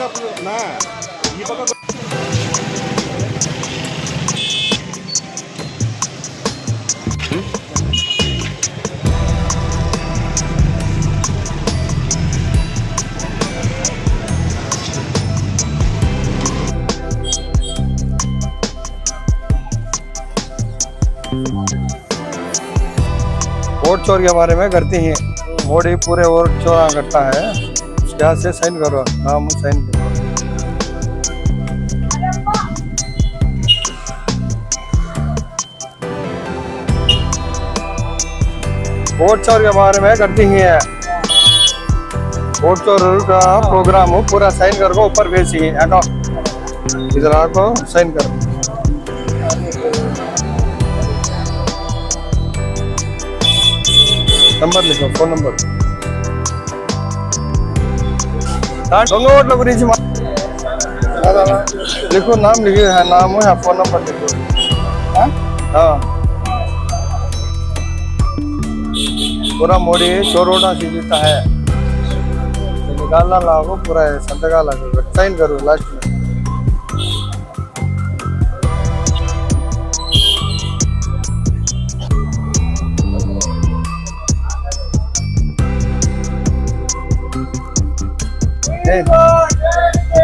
इसका ना ये पता वोट चोर के बारे में करती हैं। वोट ही पूरे वोट चोरा करता है। यहाँ से साइन करो। हाँ, नाम साइन करो। वोट चोर के बारे में करती ही है। वोट चोर का प्रोग्राम पूरा साइन करके ऊपर भेजी है इधर आपको साइन करो। नंबर लिखो फ़ोन नंबर దొంగ ఓట్ల గురించి మా- लिखो नाम लिखे है नाम है फोन नंबर लिखो हाँ पूरा मोड़ी चोरोटा से जीता है तो निकालना लागो पूरा संतका लगेगा साइन करो लास्ट में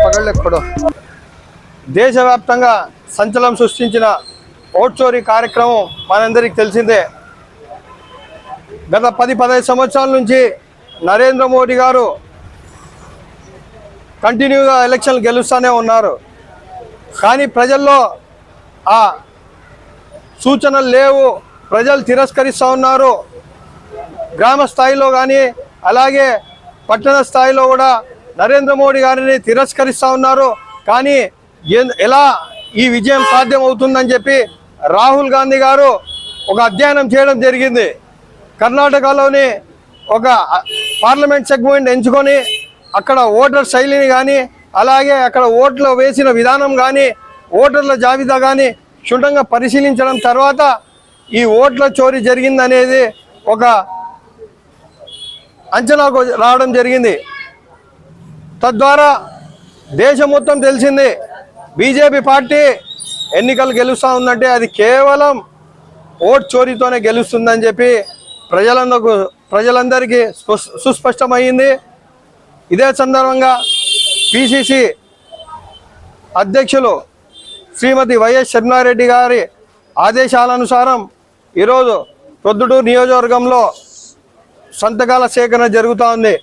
పగళ్ళెక్కడో దేశవ్యాప్తంగా సంచలనం సృష్టించిన ఓట్ చోరీ కార్యక్రమం మనందరికీ తెలిసిందే. గత పది పదహైదు సంవత్సరాల నుంచి నరేంద్ర మోడీ గారు కంటిన్యూగా ఎలక్షన్లు గెలుస్తూనే ఉన్నారు. కానీ ప్రజల్లో ఆ సూచనలు లేవు. ప్రజలు తిరస్కరిస్తూ ఉన్నారు. గ్రామ స్థాయిలో కానీ అలాగే పట్టణ స్థాయిలో కూడా నరేంద్ర మోడీ గారిని తిరస్కరిస్తూ ఉన్నారు. కానీ ఎలా ఈ విజయం సాధ్యం అవుతుందని చెప్పి రాహుల్ గాంధీ గారు ఒక అధ్యయనం చేయడం జరిగింది. కర్ణాటకలోని ఒక పార్లమెంట్ సెగ్మెంట్ ఎంచుకొని అక్కడ ఓటర్ శైలిని కానీ అలాగే అక్కడ ఓట్లు వేసిన విధానం కానీ ఓటర్ల జాబితా కానీ క్షుణ్ణంగా పరిశీలించడం తర్వాత ఈ ఓట్ల చోరీ జరిగిందనేది ఒక అంచనాకు రావడం జరిగింది. తద్వారా దేశం మొత్తం తెలిసింది బీజేపీ పార్టీ ఎన్నికలు గెలుస్తూ ఉందంటే అది కేవలం ఓట్ చోరీతోనే గెలుస్తుందని చెప్పి ప్రజలందరకు ప్రజలందరికీ స్పష్- సుస్పష్టమైంది. ఇదే సందర్భంగా పిసిసి అధ్యక్షులు శ్రీమతి వైఎస్ షర్మిలారెడ్డి గారి ఆదేశాలనుసారం ఈరోజు ప్రొద్దుటూరు నియోజకవర్గంలో సంతకాల సేకరణ జరుగుతూ ఉంది.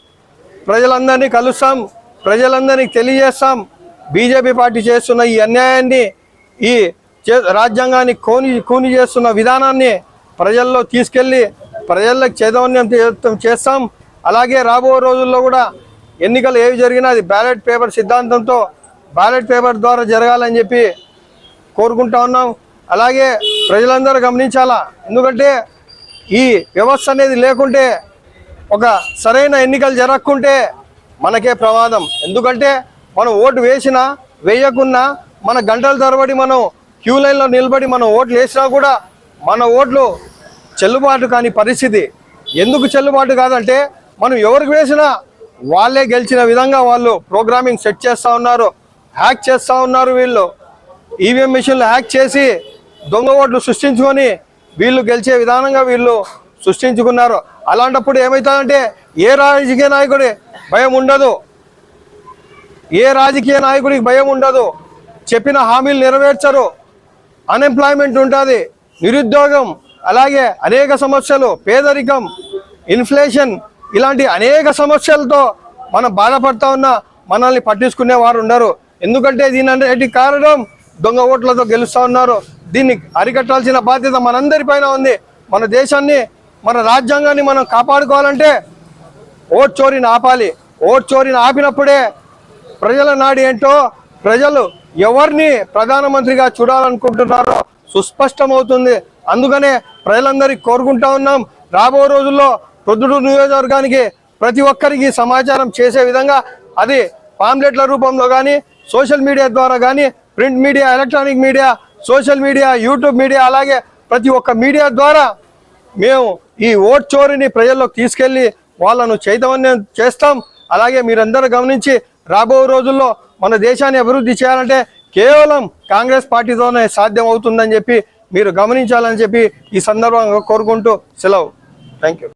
ప్రజలందరినీ కలుస్తాం. ప్రజలందరికీ తెలియజేస్తాం. బీజేపీ పార్టీ చేస్తున్న ఈ అన్యాయాన్ని ఈ చే- రాజ్యాంగాన్ని కోని కూని చేస్తున్న విధానాన్ని ప్రజల్లో తీసుకెళ్ళి ప్రజలకు చైతన్యం చేస్తాం. అలాగే రాబోయే రోజుల్లో కూడా ఎన్నికలు ఏవి జరిగినా అది బ్యాలెట్ పేపర్ సిద్ధాంతంతో బ్యాలెట్ పేపర్ ద్వారా జరగాలని చెప్పి కోరుకుంటా ఉన్నాం. అలాగే ప్రజలందరూ గమనించాలా? ఎందుకంటే ఈ వ్యవస్థ అనేది లేకుంటే ఒక సరైన ఎన్నికలు జరగకుంటే మనకే ప్రమాదం. ఎందుకంటే మనం ఓటు వేసినా వేయకున్నా మన గంటల తరబడి మనం క్యూ లైన్లో నిలబడి మనం ఓట్లు వేసినా కూడా మన ఓట్లు చెల్లుబాటు కాని పరిస్థితి. ఎందుకు చెల్లుబాటు కాదంటే మనం ఎవరికి వేసినా వాళ్ళే గెలిచిన విధంగా వాళ్ళు ప్రోగ్రామింగ్ సెట్ చేస్తూ ఉన్నారు హ్యాక్ చేస్తూ ఉన్నారు వీళ్ళు. ఈవీఎం మిషన్లు హ్యాక్ చేసి దొంగ ఓట్లు సృష్టించుకొని వీళ్ళు గెలిచే విధానంగా వీళ్ళు సృష్టించుకున్నారు. అలాంటప్పుడు ఏమవుతుందంటే ఏ రాజకీయ నాయకుడి భయం ఉండదు. ఏ రాజకీయ నాయకుడికి భయం ఉండదు. చెప్పిన హామీలు నెరవేర్చరు. అన్ఎంప్లాయ్మెంట్ ఉంటుంది. నిరుద్యోగం అలాగే అనేక సమస్యలు పేదరికం ఇన్ఫ్లేషన్ ఇలాంటి అనేక సమస్యలతో మనం బాధపడతా ఉన్నా మనల్ని పట్టించుకునే వారు ఉండరు. ఎందుకంటే దీని అన్నిటి కారణం దొంగ ఓట్లతో గెలుస్తూ ఉన్నారు. దీన్ని అరికట్టాల్సిన బాధ్యత మనందరిపైన ఉంది. మన దేశాన్ని మన రాజ్యాంగాన్ని మనం కాపాడుకోవాలంటే ఓట్ చోరీని ఆపాలి. ఓట్ చోరీని ఆపినప్పుడే ప్రజల నాడి ఏంటో ప్రజలు ఎవరిని ప్రధానమంత్రిగా చూడాలనుకుంటున్నారో సుస్పష్టమవుతుంది. అందుకనే ప్రజలందరికీ కోరుకుంటా ఉన్నాం. రాబో రోజుల్లో ప్రొద్దుడు నియోజకవర్గానికి ప్రతి ఒక్కరికి సమాచారం చేసే విధంగా అది పాంప్లెట్ల రూపంలో కానీ సోషల్ మీడియా ద్వారా కానీ print media electronic media social media YouTube media అలాగే ప్రతి ఒక్క మీడియా ద్వారా మేము ఈ ఓట్ చోరీని ప్రజల్లోకి తీసుకెళ్ళి వాళ్ళను చైతన్యం చేస్తాం. అలాగే మీరందరూ గమనించి రాబో రోజుల్లో మన దేశాన్ని అభివృద్ధి చేయాలంటే కేవలం కాంగ్రెస్ పార్టీతోనే సాధ్యం అవుతుందని చెప్పి మీరు గమనించాలని చెప్పి ఈ సందర్భంగా కోరుకుంటూ సెలవు. Thank you